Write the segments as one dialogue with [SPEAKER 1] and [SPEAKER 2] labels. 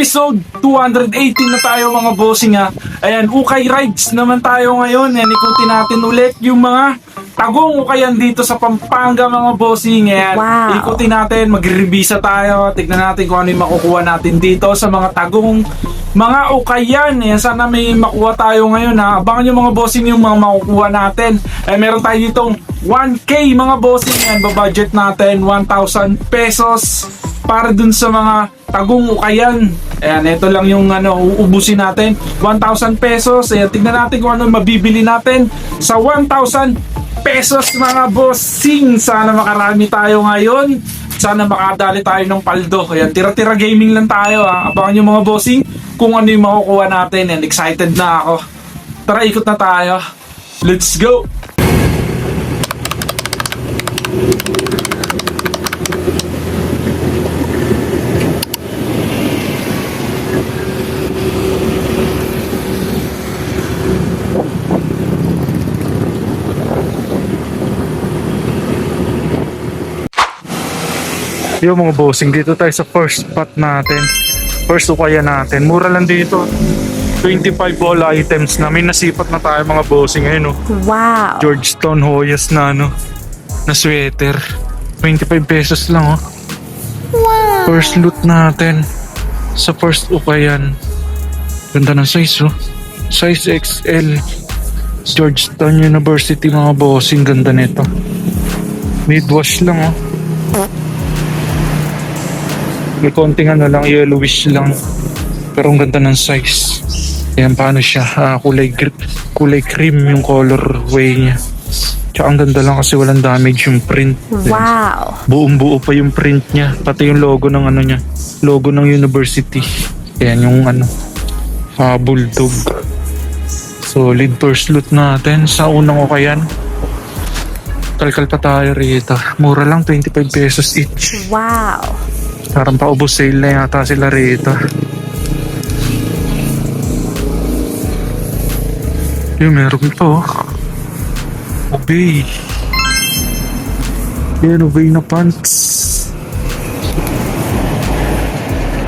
[SPEAKER 1] Episode 218 na tayo mga bossing ha. Ayan, Ukay Rides naman tayo ngayon. Ayan, ikutin natin ulit yung mga tagong ukayan dito sa Pampanga mga bossing. Ayan,
[SPEAKER 2] Wow.
[SPEAKER 1] ikutin natin, mag-revisa tayo. Tignan natin kung ano yung makukuha natin dito sa mga tagong mga ukayan. Ayan, sana may makuha tayo ngayon ha. Abangan yung mga bossing yung mga makukuha natin. Ay, meron tayo ditong 1K mga bossing. Ayan, babudget natin 1,000 pesos para dun sa mga tagong ukayan. Ayan, ito lang yung ano, uubusin natin. 1,000 pesos. Ayan, tignan natin kung ano mabibili natin sa 1,000 pesos mga bossing. Sana makarami tayo ngayon. Sana makadali tayo ng paldo. Ayan, tira-tira gaming lang tayo ha. Abangan yung mga bossing kung ano yung makukuha natin. And excited na ako. Tara, ikot na tayo. Let's go! Yung mga bossing, dito tayo sa first spot natin. First ukaya natin. Mura lang dito. 25 all items na. May nasipat na tayo mga bossing ngayon. Oh.
[SPEAKER 2] Wow.
[SPEAKER 1] Georgetown Hoyas na ano, na sweater. 25 pesos lang oh.
[SPEAKER 2] Wow.
[SPEAKER 1] First loot natin sa first ukayan. Ganda ng size oh. Size XL. Georgetown University mga bossing. Ganda nito. Mid wash lang oh. May konting ano lang, yellowish lang. Pero ang ganda ng size. Yan, paano siya? Ah, kulay, kulay cream yung colorway niya. Tsaka ang ganda lang kasi walang damage yung print.
[SPEAKER 2] Wow.
[SPEAKER 1] Buong buo pa yung print niya. Pati yung logo ng ano niya. Logo ng university. Yan yung ano. ah bulldog. Solid first loot natin. Sa unang ukayan. Kalkal pa tayo rito. Mura lang 25 pesos each.
[SPEAKER 2] Wow.
[SPEAKER 1] Parang paubos sale na yata sila rito. Yung meron pa oh. Obey. Yan, obey na pants.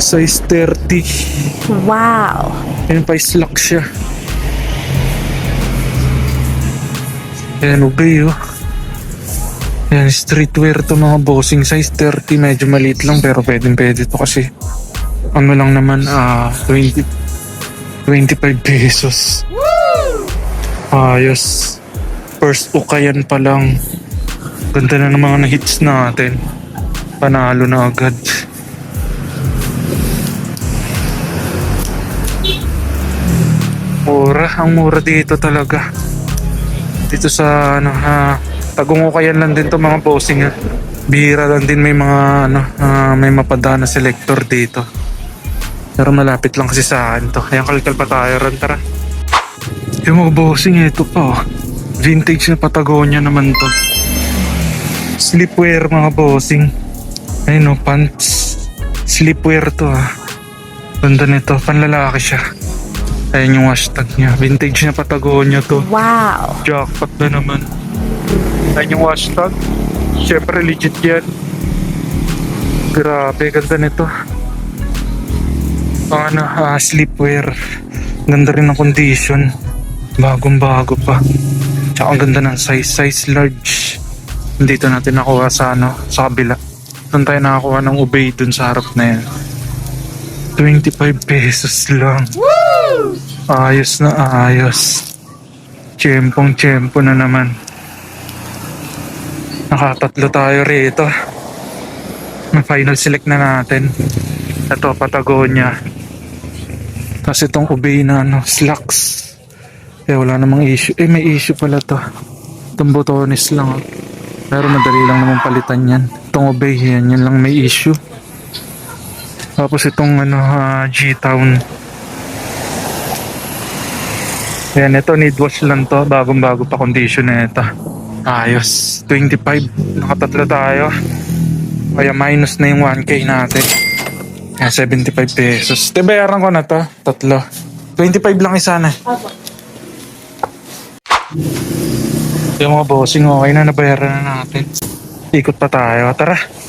[SPEAKER 1] Size 30.
[SPEAKER 2] Wow.
[SPEAKER 1] Yan pa slack siya. Yan, obey oh. Yan, streetwear to mga bossing size 30. Medyo maliit lang pero pwedeng pwede to kasi ano lang naman, ah, 20, 25 pesos. Ayos. First ukayan pa lang. Ganda na ng mga na-hits natin. Panalo na agad. Mura, ang mura dito talaga. Dito sa ano, ha, tagong ukayan lang din to mga bossing ha. Bihira lang din may mga ano, ah, may mapadana selector dito. Pero malapit lang kasi sa akin to. Ayan kalkal pa tayo ron, tara. Yung mga bossing ito pa oh. Vintage na Patagonia naman to. Sleepwear mga bossing. Ayun oh, pants. Sleepwear to ah. Ganda nito, panlalaki siya. Ayan yung hashtag niya. Vintage na Patagonia to.
[SPEAKER 2] Wow.
[SPEAKER 1] Jackpot na naman. Ayan yung hashtag. Siyempre legit yan. Grabe, ganda nito. Pang ano, ah, sleepwear. Ganda rin ng condition. Bagong bago pa. Tsaka ang ganda ng size. Size large. Dito natin nakuha sa ano, sa kabila. Doon tayo nakakuha ng ubay dun sa harap na yan. 25 pesos lang. Ayos na ayos. Tiyempong tiyempo na naman. Nakatatlo tayo rito. Na final select na natin. Ito, Patagonia. Tapos itong Ubay na ano, slacks. Eh, wala namang issue. Eh, may issue pala to. Itong botones lang. oh. Pero madali lang naman palitan yan. Itong Ubay, yan. Yan lang may issue. Tapos itong ano, ah, G-Town. Yan, ito need wash lang to. Bagong bago pa condition na ito. Ayos. 25. Nakatatlo tayo. Kaya minus na yung 1K natin. Kaya 75 pesos. Te, bayaran ko na to. Tatlo. 25 lang isa na. Yung mga bossing, okay na. Nabayaran na natin. Ikot pa tayo. Tara.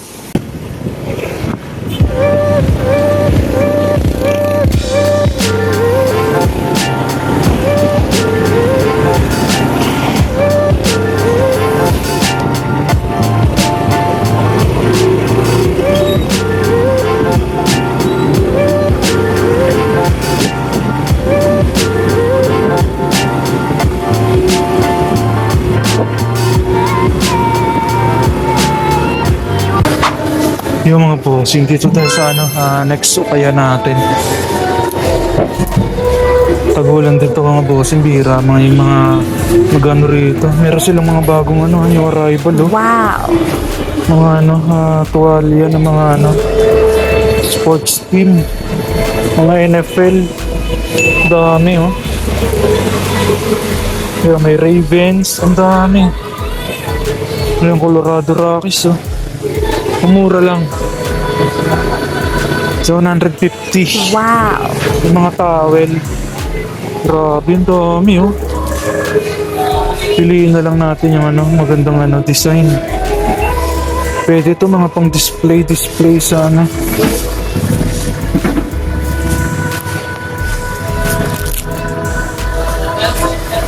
[SPEAKER 1] Bossing dito tayo sa ano, ah, next ukaya natin. Tagulan dito mga bossing, bira, mga yung mga magano rito. Meron silang mga bagong ano, yung arrival oh.
[SPEAKER 2] Wow.
[SPEAKER 1] Mga ano, ah, tuwalya ng mga ano, sports team. Mga NFL. Dami oh. Kaya may Ravens, ang dami. Yung Colorado Rockies oh. Umura lang. So, 150.
[SPEAKER 2] Wow.
[SPEAKER 1] Yung mga towel. Grabe, ang dami oh. Piliin na lang natin yung ano, magandang ano, design. Pwede to mga pang display, display sa ano.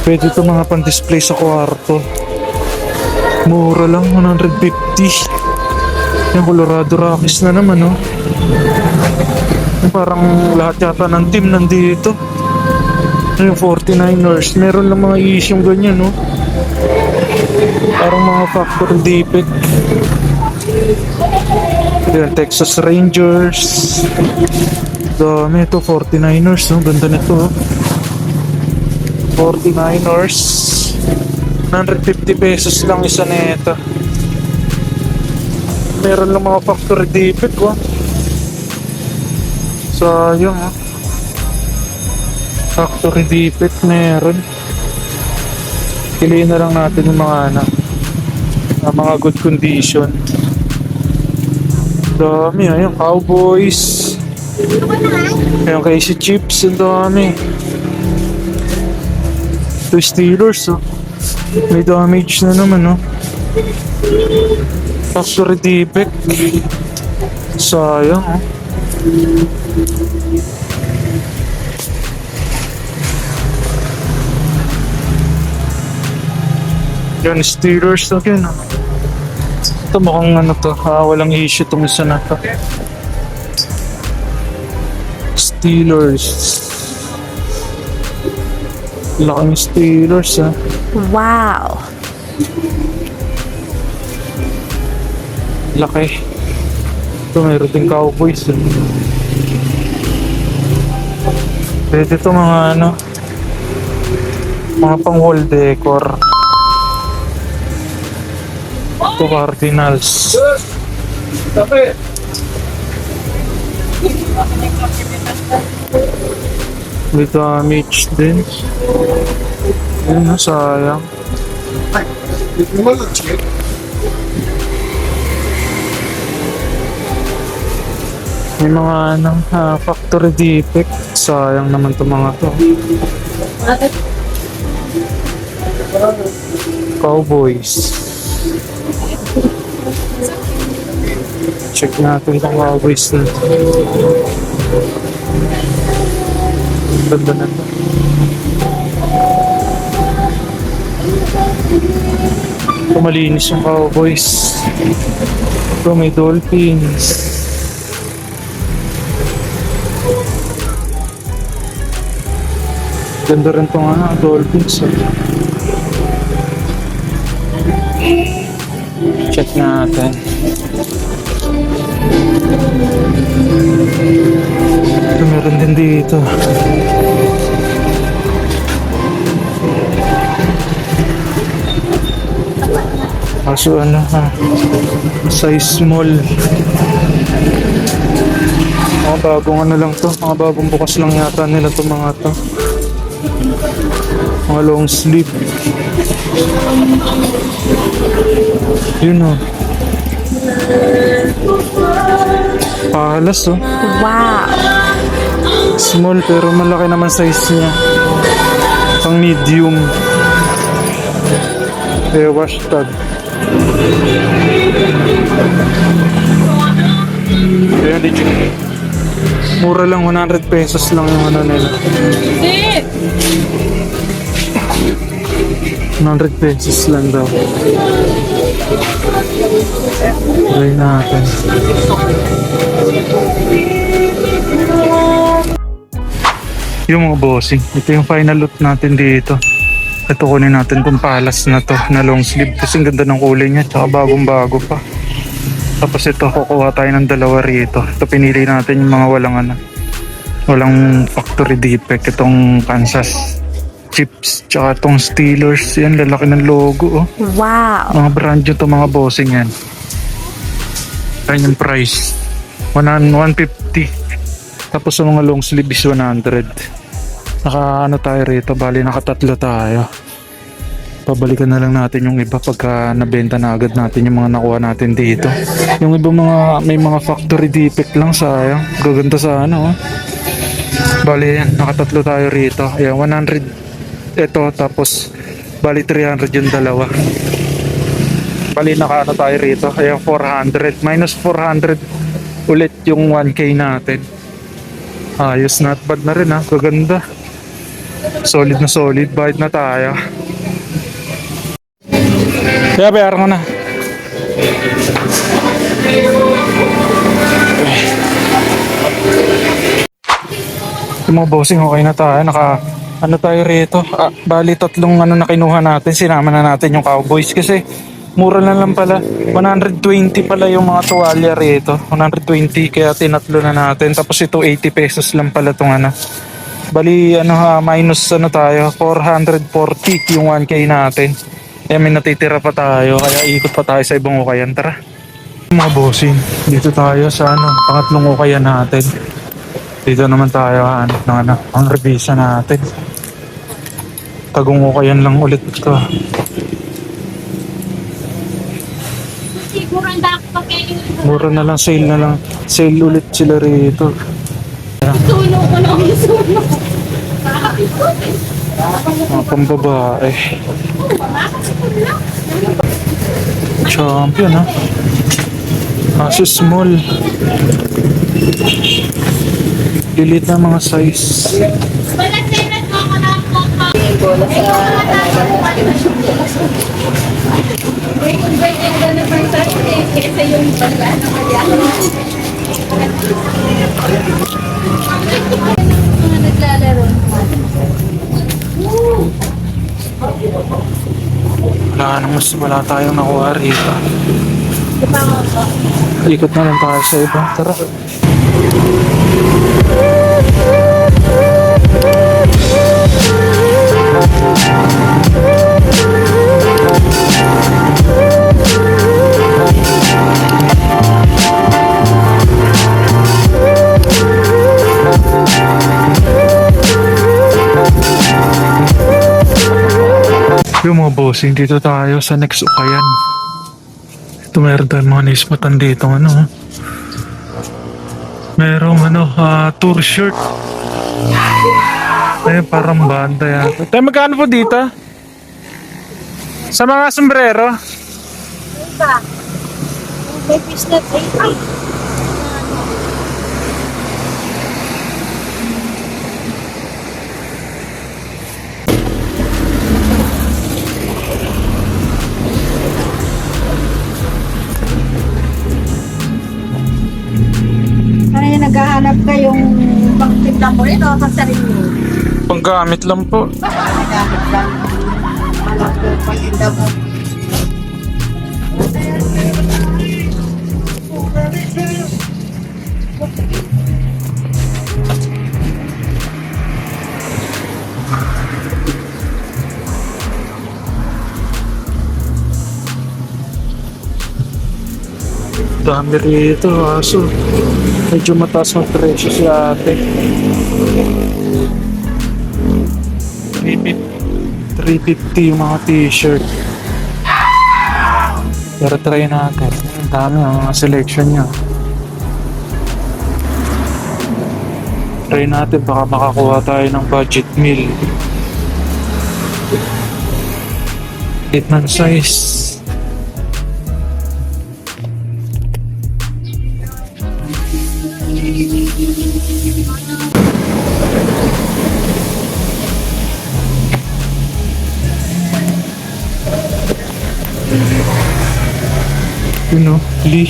[SPEAKER 1] Pwede to mga pang display sa kwarto. Mura lang, 150. Yung Colorado Rockies na naman, oh. Yung Parang lahat yata ng team nandito. Yung 49ers, meron lang mga issue ganyan, no? Parang mga factor defect. Yan, Texas Rangers. Dami ito, 49ers, no? Ganda nito, oh. 49ers. 150 pesos lang isa nito. Meron lang mga factory defect, oh. Sayang, ah. Factory defect meron. Piliin na lang natin yung mga ano, ah, mga good condition. Dami, ayun, Cowboys. Ayun, Casey Chips, ang dami. Ito Steelers, oh. May damage na naman, oh. Factory defect. Sayang, oh. Yan, Steelers again. ah. Ito mukhang ano to, ah, walang issue itong isa na to. Steelers. Laking Steelers ah.
[SPEAKER 2] Wow.
[SPEAKER 1] Laki. Ito meron din Cowboys ah. Pwede ito mga ano, mga pang wall decor. Ito Cardinals. May damage din. Yun na, sayang. May mga ano, ah, factory defect. Sayang naman itong mga to. Cowboys. Check natin itong Cowboys na. Ganda na to. Ito malinis yung Cowboys. Ito may Dolphins. Ganda rin itong ano, Dolphins. eh. Check natin. Ito meron din dito. Kaso ano ha, size small. Mga bagong ano lang to, mga bagong bukas lang yata nila to mga to. Mga long sleeve. Yun o. Pahalas oh.
[SPEAKER 2] Wow.
[SPEAKER 1] Small pero malaki naman size niya. Pang medium. Eh, wash tag. Ito yung legit. Mura lang, 100 pesos lang yung ano nila. 100 pesos lang daw. Try natin. Yung mga bossing, ito yung final look natin dito. Ito kunin natin tong palas na to na long sleeve kasi ganda ng kulay niya tsaka bagong bago pa. Tapos ito kukuha tayo ng dalawa rito. Ito pinili natin yung mga walang ano walang factory defect itong Kansas chips tsaka itong Steelers yan lalaki ng logo oh.
[SPEAKER 2] Wow.
[SPEAKER 1] Mga brand yun to mga bossing yan. Ayan yung price. 100 150. Tapos sa mga long sleeve is 100. Naka ano tayo rito, bali nakatatlo tayo. Pabalikan na lang natin yung iba pagka nabenta na agad natin yung mga nakuha natin dito. Yung iba mga may mga factory defect lang sayang. Gaganda sa ano oh. Bali yan, nakatatlo tayo rito. Ayan, 100 ito tapos bali 300 yung dalawa. Bali nakaano tayo rito. Ayan, 400. Minus 400 ulit yung 1K natin. Ayos, not bad na rin ha. Gaganda. Solid na solid. Bayad na tayo. Kaya bayaran ko na. Yung bossing, okay na tayo. Naka, ano tayo rito? Ah, bali tatlong ano na kinuha natin. Sinama na natin yung cowboys kasi mura na lang pala. 120 pala yung mga tuwalya rito. 120 kaya tinatlo na natin. Tapos ito 80 pesos lang pala tong ano. Bali ano ha, minus ano tayo, 440 yung 1k natin. Eh may natitira pa tayo kaya ikot pa tayo sa ibang ukayan. Tara. Mga bossing, dito tayo sa ano, pangatlong ukayan natin. Dito naman tayo hanap ng ano, ang revisa natin. Tagong ukayan lang ulit ito.
[SPEAKER 3] Siguro ang pa kayo.
[SPEAKER 1] Mura na lang, sale na lang. Sale ulit sila rito.
[SPEAKER 3] Suno ko na ang suno.
[SPEAKER 1] Mga pambabae. Champion ha. Kaso small. Lilit na mga size.
[SPEAKER 3] Wala sinas mo ako na ako pa. Naglalaro.
[SPEAKER 1] Wala na mas wala tayong nakuha rito. Ikot na lang tayo sa iba. Tara. Yung mga bossing, dito tayo sa next ukayan. Ito meron tayong mga nismatan dito, ano. Merong ano, ah, tour shirt. Ay, parang banda yata. Tayo magkano po dito? Sa mga sombrero?
[SPEAKER 3] May fish na 80.
[SPEAKER 4] Kaya naghahanap ka yung pangtinda mo ito sa sarili mo.
[SPEAKER 1] Panggamit lang po.
[SPEAKER 4] Naghahanap lang. Hanap ko pangtinda mo.
[SPEAKER 1] Dami rito, aso. Medyo mataas ang presyo si ate. 350 yung mga t-shirt. Pero try natin. Ang dami ang mga selection niya. Try natin baka makakuha tayo ng budget meal. Kitman size. Lee.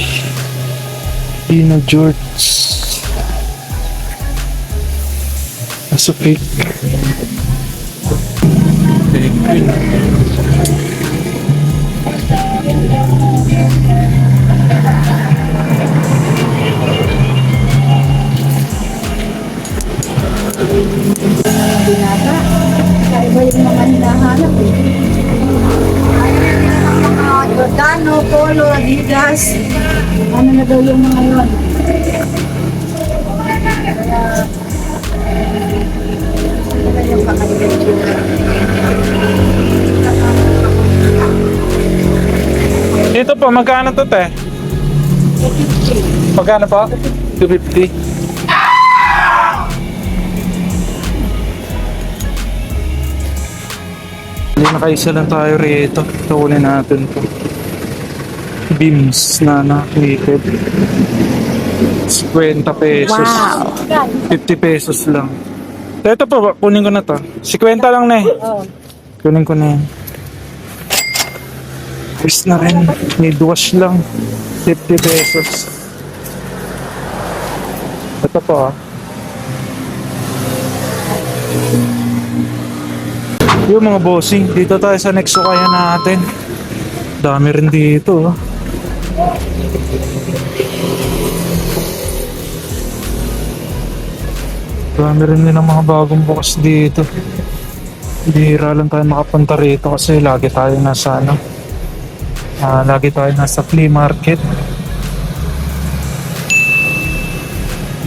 [SPEAKER 1] Lina George. Nasa fake. Fake yun.
[SPEAKER 4] Binata. Kaya ba yung mga hinahanap eh. Giordano, Polo, Adidas. Ano na daw yung mga yun? Kaya yung kakailan
[SPEAKER 1] Dito po, magkano to te? Magkano po? 250. Nakaisa lang tayo rito. Tukunin natin to. Beams na nakikip. 50 pesos.
[SPEAKER 2] Wow.
[SPEAKER 1] 50 pesos lang. Ito po, kunin ko na to. 50 lang na eh. Kunin ko na yan. Ayos na rin. Need wash lang. 50 pesos. Ito po ah. Yung mga bossing, dito tayo sa next kaya natin. Dami rin dito. ah. Dami rin din ang mga bagong bukas dito. Bihira lang tayo makapunta rito kasi lagi tayo nasa ano. ah, lagi tayo nasa flea market.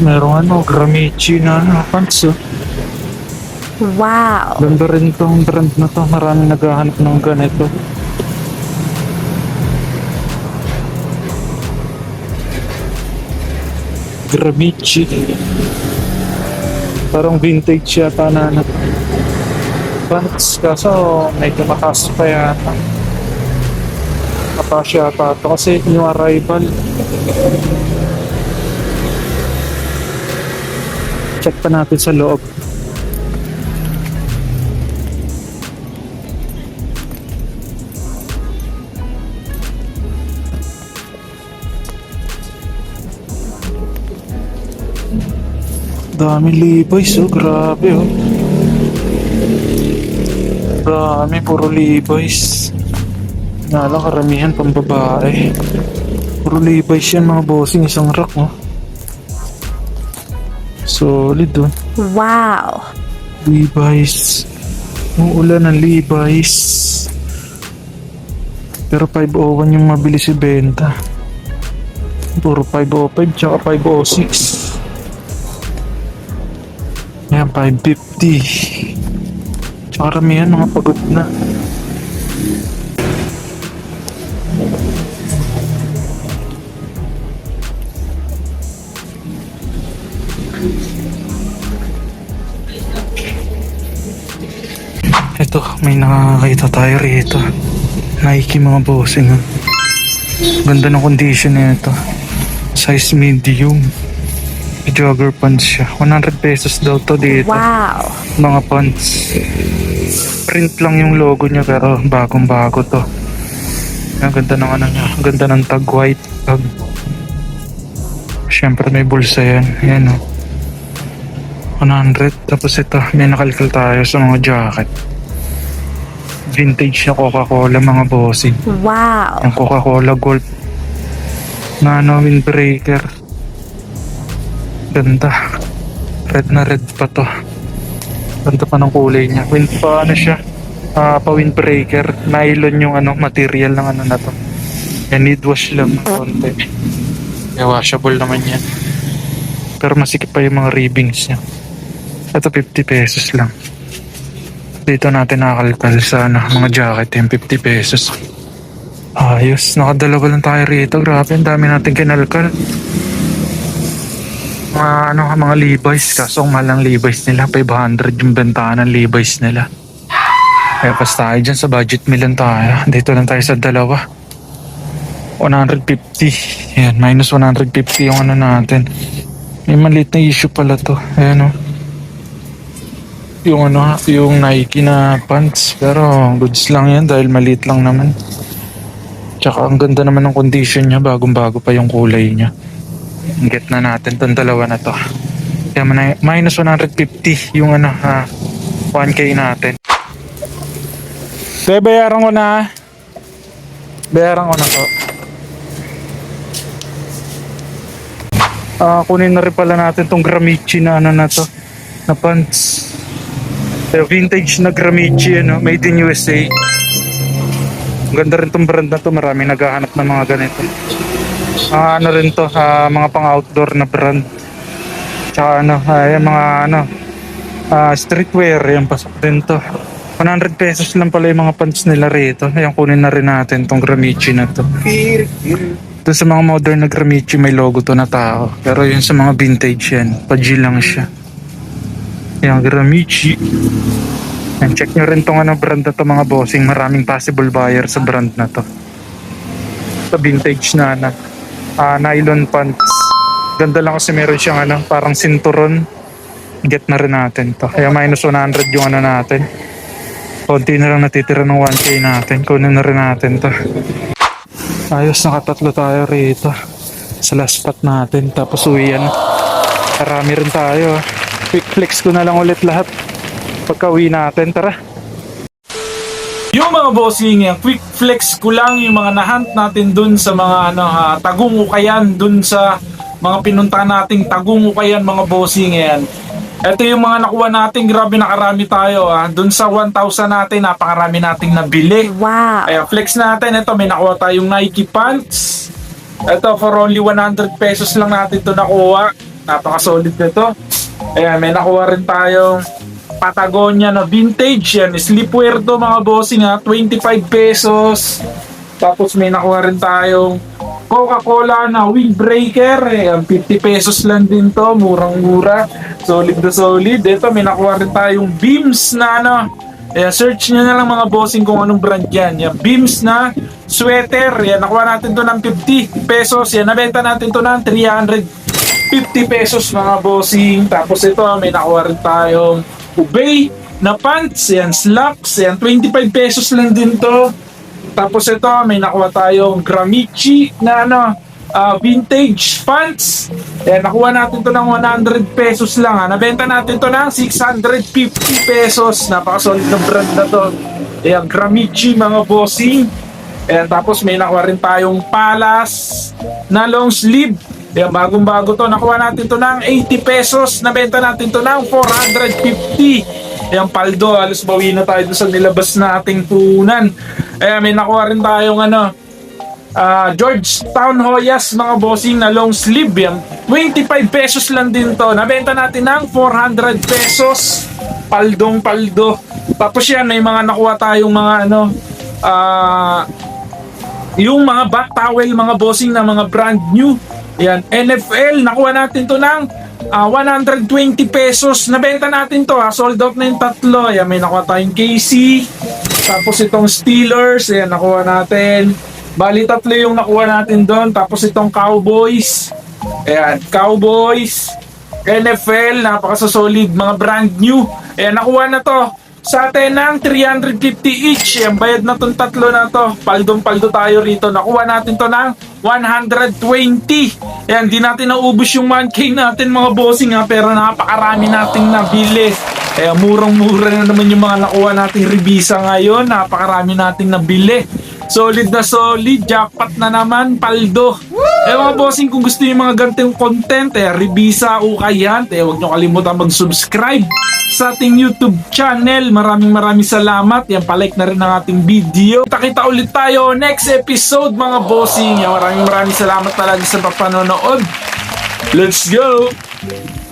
[SPEAKER 1] Merong ano, Gramici na ano, pants oh.
[SPEAKER 2] Wow.
[SPEAKER 1] Ganda rin tong brand na to. Marami naghahanap ng ganito. Gramici. Parang vintage yata na ano. Pants. Kaso may tumakas pa yata. Mataas yata ito kasi new arrival. Check pa natin sa loob. Dami Levi's oh, grabe oh. Dami, puro Levi's. Nala, karamihan pang babae. Puro Levi's yan mga bossing, isang rack oh. Solid oh.
[SPEAKER 2] Wow.
[SPEAKER 1] Levi's. Uulan ng Levi's. Pero 501 yung mabilis ibenta. Puro 505 tsaka 506. Yan, 550. Tsaka karamihan mga pagod na. Ito, may nakakita tayo rito. Nike mga bossing. ah. Ganda ng condition nito. Size medium. Jogger pants siya. 100 pesos daw to dito.
[SPEAKER 2] Wow.
[SPEAKER 1] Mga pants. Print lang yung logo niya pero bagong bago to. Ang ganda ng ano niya. Ang ganda ng tag white tag. Siyempre may bulsa yan. Yan o. 100. Tapos ito, may nakalkal tayo sa mga jacket. Vintage na Coca-Cola mga bossing.
[SPEAKER 2] Wow.
[SPEAKER 1] Yung Coca-Cola Gold na ano, windbreaker. Ganda. Red na red pa to. Ganda pa ng kulay niya. Wind pa ano siya. ah pa windbreaker. Nylon yung ano, material ng ano na to. Yan, need wash lang ng konti. Kaya washable naman yan. Pero masikip pa yung mga ribbings niya. Ito 50 pesos lang. Dito natin nakakalkal sa ano, mga jacket yung 50 pesos. Ayos, nakadalawa lang tayo rito. Grabe, ang dami natin kinalkal. Mga ano, mga Levi's. Kaso ang mahal ng Levi's nila. 500 yung bentahan ng Levi's nila. Kaya pas tayo dyan sa budget meal lang tayo. Dito lang tayo sa dalawa. 150. Yan, minus 150 yung ano natin. May maliit na issue pala to. Ayan o. Yung ano, yung Nike na pants. Pero goods lang yan dahil maliit lang naman. Tsaka ang ganda naman ng condition niya, bagong-bago pa yung kulay niya. Get na natin tong dalawa na to. Kaya minus 150 yung ano, ha, 1K natin. Te, bayaran ko na. Bayaran ko na to. Ah, kunin na rin pala natin tong Gramici na ano na to. Na pants. Eh, vintage na Gramici, ano, made in USA. Ganda rin tong brand na to, marami naghahanap ng mga ganito. Ah, ano rin to, ah, mga pang-outdoor na brand. Tsaka ano, ah, yung mga ano, ah, streetwear, yung pasok din to. 100 pesos lang pala yung mga pants nila rito. Ayan, kunin na rin natin tong Gramici na to. Ito sa mga modern na Gramici may logo to na tao. Pero yun sa mga vintage yan, pa-G lang siya. Ayan, Gramici. And check nyo rin tong ano brand na to mga bossing. Maraming possible buyer sa brand na to. Sa vintage na na ah, nylon pants. Ganda lang kasi meron siyang ano, parang sinturon. Get na rin natin to. Kaya minus 100 yung ano natin. Konti na lang natitira ng 1K natin. Kunin na rin natin to. Ayos, nakatatlo tayo rito. Sa last spot natin. Tapos uwi yan. Marami rin tayo. ah. Quick flex ko na lang ulit lahat. Pagka uwi natin, tara. Yung mga bossing, yung quick flex ko lang yung mga nahunt natin dun sa mga ano, ha, tagong ukayan dun sa mga pinunta nating tagong ukayan mga bossing yan. Ito yung mga nakuha natin, grabe nakarami tayo ah. Dun sa 1,000 natin, napakarami nating nabili.
[SPEAKER 2] Wow.
[SPEAKER 1] Ayan, flex natin. Ito, may nakuha tayong Nike pants. Ito, for only 100 pesos lang natin to nakuha. Napaka-solid nito. Ayan, may nakuha rin tayong Patagonia na vintage. Yan, sleepwear to mga bossing ha. 25 pesos. Tapos may nakuha rin tayong Coca-Cola na windbreaker. Ayan, 50 pesos lang din to. Murang-mura. Solid na solid. Ito, may nakuha rin tayong beams na ano. Ayan, search nyo na lang mga bossing kung anong brand yan. Yan, beams na sweater. Yan, nakuha natin to ng 50 pesos. Yan, nabenta natin to ng 350 pesos mga bossing. Tapos ito, may nakuha rin tayong ubay na pants. Yan, slacks. Yan, 25 pesos lang din to. Tapos ito, may nakuha tayong Gramici na ano, ah, vintage pants. Yan, nakuha natin to ng 100 pesos lang. Ha. Nabenta natin to ng 650 pesos. Napakasolid na brand na to. Yan, Gramici mga bossing. Ayan, tapos may nakuha rin tayong palas na long sleeve. Ayan, bagong-bago to. Nakuha natin to ng 80 pesos. Nabenta natin to ng 450. Ayan, paldo. Alos bawi na tayo sa nilabas nating punan. Ayan, may nakuha rin tayong ano, ah, Georgetown Hoyas mga bossing na long sleeve. Yan. 25 pesos lang din to. Nabenta natin ng 400 pesos. Paldong paldo. Tapos yan, may mga nakuha tayong mga ano, ah, yung mga back towel, mga bossing na mga brand new. Yan, NFL, nakuha natin to ng ah, 120 pesos. Nabenta natin to ha, sold out na yung tatlo. Yan, may nakuha tayong KC. Tapos itong Steelers, ayan, nakuha natin. Bali, tatlo yung nakuha natin doon. Tapos itong Cowboys. Ayan, Cowboys. NFL, napaka-solid, mga brand new. Ayan, nakuha na to sa atin ng 350 each. Ayan, bayad na tong tatlo na to. Paldong-paldo tayo rito. Nakuha natin to ng 120. Ayan, di natin naubos yung 1K natin mga bossing ha. Pero napakarami nating nabili. Kaya murang-mura na naman yung mga nakuha nating revisa ngayon. Napakarami nating nabili. Solid na solid, jackpot na naman, paldo. Eh mga bossing, kung gusto niyo mga ganitong content, eh, Ribisa o Kayant, eh, huwag niyo kalimutan mag-subscribe sa ating YouTube channel. Maraming maraming salamat. Yan, palike na rin ang ating video. Kita-kita ulit tayo next episode mga bossing. Yan, maraming maraming salamat talaga sa papanonood. Let's go! Yeah.